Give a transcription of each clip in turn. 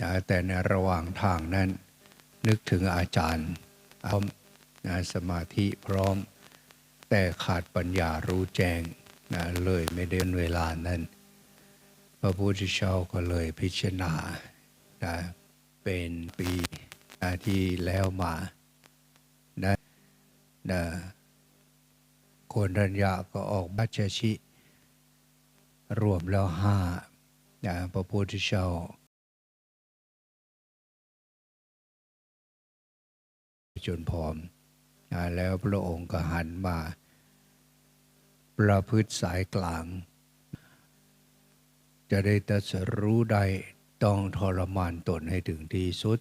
นะแต่ในระหว่างทางนั้น นึกถึงอาจารย์พร้อมนะสมาธิพร้อม แต่ขาดปัญญารู้แจ้งนะเลยไม่เดินเวลานั้น พระพุทธเจ้าก็เลยพิจารณานะเป็นปีนะที่แล้วมานะนะโคนรัญญาก็ออกบัชชิ รวมแล้วห้านะพระพุทธเจ้า จนพร้อม แล้วพระองค์ก็หันมา ประพฤติสายกลาง จะได้ตัสรู้ได้ต้องทรมานตนให้ถึงที่สุด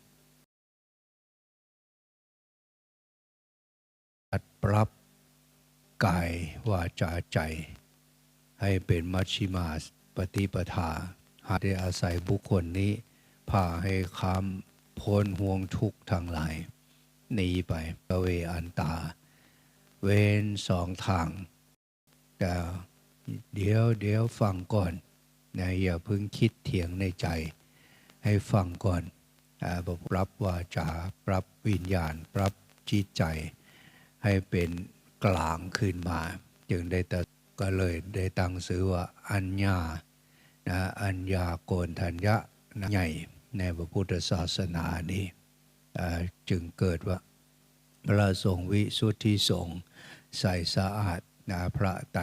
อัดปรับกายวาจาใจ ให้เป็นมัชชิมาปฏิปทา หากได้อาศัยบุคคลนี้พาให้ข้ามพ้นห่วงทุกข์ทั้งหลาย หนีไปกเวอันตา เว้นสองทางแต่เดี๋ยวเดี๋ยวฟังก่อนนะอย่าเพิ่งคิดเถียงในใจ ให้ฟังก่อนอาบอกรับวาจาปรับวิญญาณ ปรับจิตใจ ให้เป็นกลางขึ้นมา จึงได้แต่ก็เลยได้ตั้งชื่อว่าอัญญานะอัญญาโกนทัญญะใหญ่ในพระพุทธศาสนานี้ จึงเกิดว่าพระสงฆ์วิสุทธิสงฆ์ใส่สะอาดนาพระไตร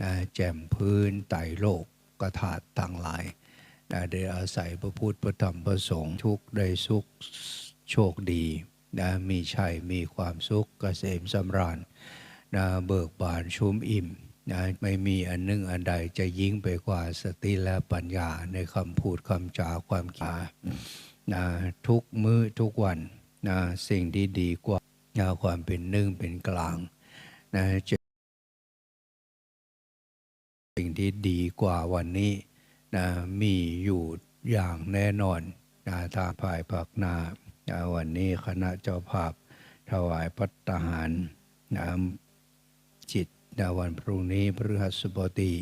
นะแจ่มพื้นไตโลกกระถาดต่างหลายนะได้อาศัยพระพุทธพระธรรมพระสงฆ์ทุกได้สุขโชคดีนะมีชัยมีความสุขเกษมสำราญนะเบิกบานชุ่มอิ่ม นะไม่มีอันหนึ่งอันใดจะยิ่งไปกว่าสติและปัญญาในคำพูดคำจาความคิดนะทุกมื้อทุกวันนะสิ่งที่ดีกว่านะความเป็นหนึ่งเป็นกลางนะจะสิ่งที่ดีกว่าวันนี้นะมีอยู่อย่างแน่นอนนะทางภายภาคหน้านะวันนี้คณะเจ้าภาพถวายพัตตาหารนะจิต นะวันพรุ่งนี้พฤหัสบดี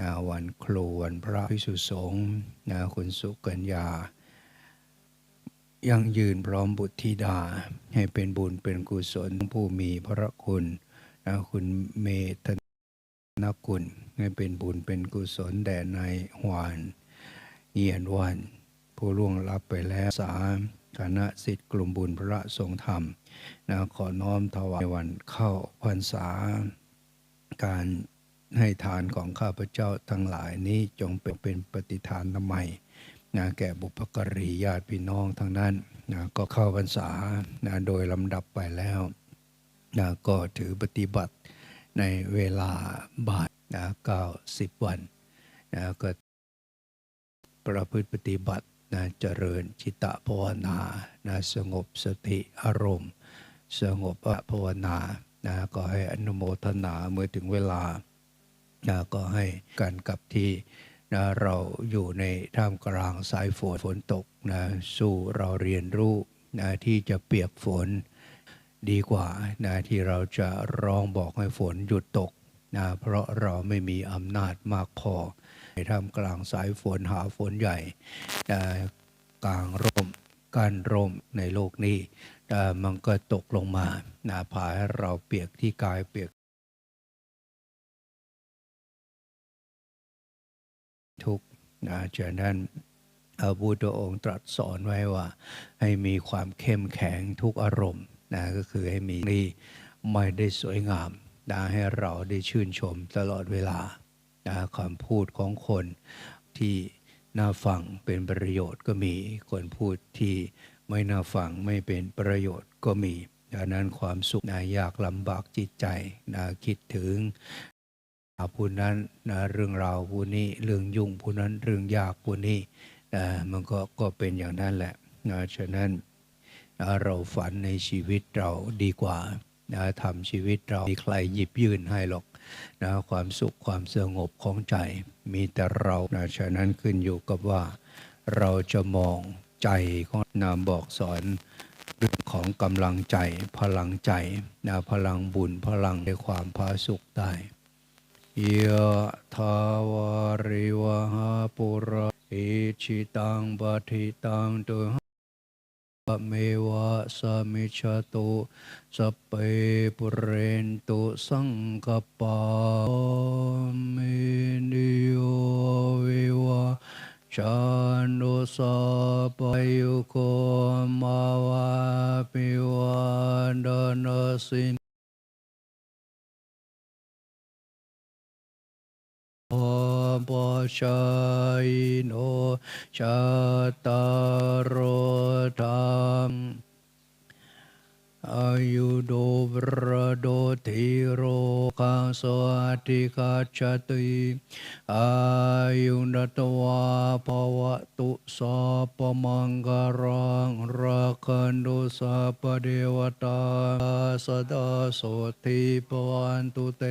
นะวันครูวันพระพิสุสงฆ์นะคุณสุกัญญา ยังยืนพร้อมบุตรธิดา ให้เป็นบุญเป็นกุศลผู้มีพระคุณนะคุณเมธนกุลให้เป็นบุญเป็นกุศลแด่ในหวานเงียนวัน ผู้ล่วงลับไปแล้วสามคณะสิทธิกลุ่มบุญพระทรงธรรมนะขอน้อมถวายวันเข้าพรรษา การให้ทานของข้าพเจ้าทั้งหลายนี้จงเป็นเป็นปฏิทานทำไมนะแก่บุพการีญาติพี่น้องทั้งนั้นนะก็เข้าพรรษานะโดยลำดับไปแล้วนะก็ถือปฏิบัติในเวลาบ่ายนะเก้าสิบวันนะก็ประพฤติปฏิบัตินะเจริญจิตตภาวนานะสงบสติอารมณ์ สงบภาวนา นะก็ให้อนุโมทนาเมื่อถึงเวลานะก็ให้กันกับที่นะเราอยู่ในท่ามกลางสายฝนฝนตกนะสู้เราเรียนรู้นะที่จะเปียกฝนดีกว่านะที่เราจะร้องบอกให้ฝนหยุดตกนะเพราะเราไม่มีอำนาจมากพอในท่ามกลางสายฝนหาฝนใหญ่นะกลางร่มการร่มในโลกนี้ มันก็ตกลงมานะพาให้เราเปียกที่กายเปียกทุกนะฉะนั้นพระพุทธองค์ตรัสสอนไว้ว่า ให้มีความเข้มแข็งทุกอารมณ์นะก็คือให้มีนี่ไม่ได้สวยงามนะให้เราได้ชื่นชมตลอดเวลานะคำพูดของคนที่น่าฟังเป็นประโยชน์ก็มีคนพูดที่ ไม่น่าฟังไม่เป็นประโยชน์ก็มีดังนั้นความสุขนะยากลำบากจิตใจนะคิดถึงผู้นั้นนะเรื่องราวผู้นี้เรื่องยุ่งผู้นั้นเรื่องยากผู้นี้นะมันก็ก็เป็นอย่างนั้นแหละนะฉะนั้นนะเราฝันในชีวิตเราดีกว่านะทำชีวิตเรามีใครหยิบยื่นให้หรอกนะความสุขความสงบของใจ มีแต่เรานะฉะนั้นขึ้นอยู่กับว่า เราจะมอง ใจของนามบอกสอนเรื่องของกำลังใจพลังใจนะพลังบุญพลังในความพาสุขได้ยะทาวาริวหาปุราอิชิตังปฏิตังตุหะเมวะสมิชตุสเปปุเรนตุสังกปาเมนิโยวิวาชานุสา ปยุโกมาวาปิวันดนสินโอปชายโนชาตารธรรมอายุโดบรโดธิโรกังสว สดิกาจติอายุนตวาภวะตุสาปมังกรังรักขันดุสาปเดวตาสดาโสติปวันตุเต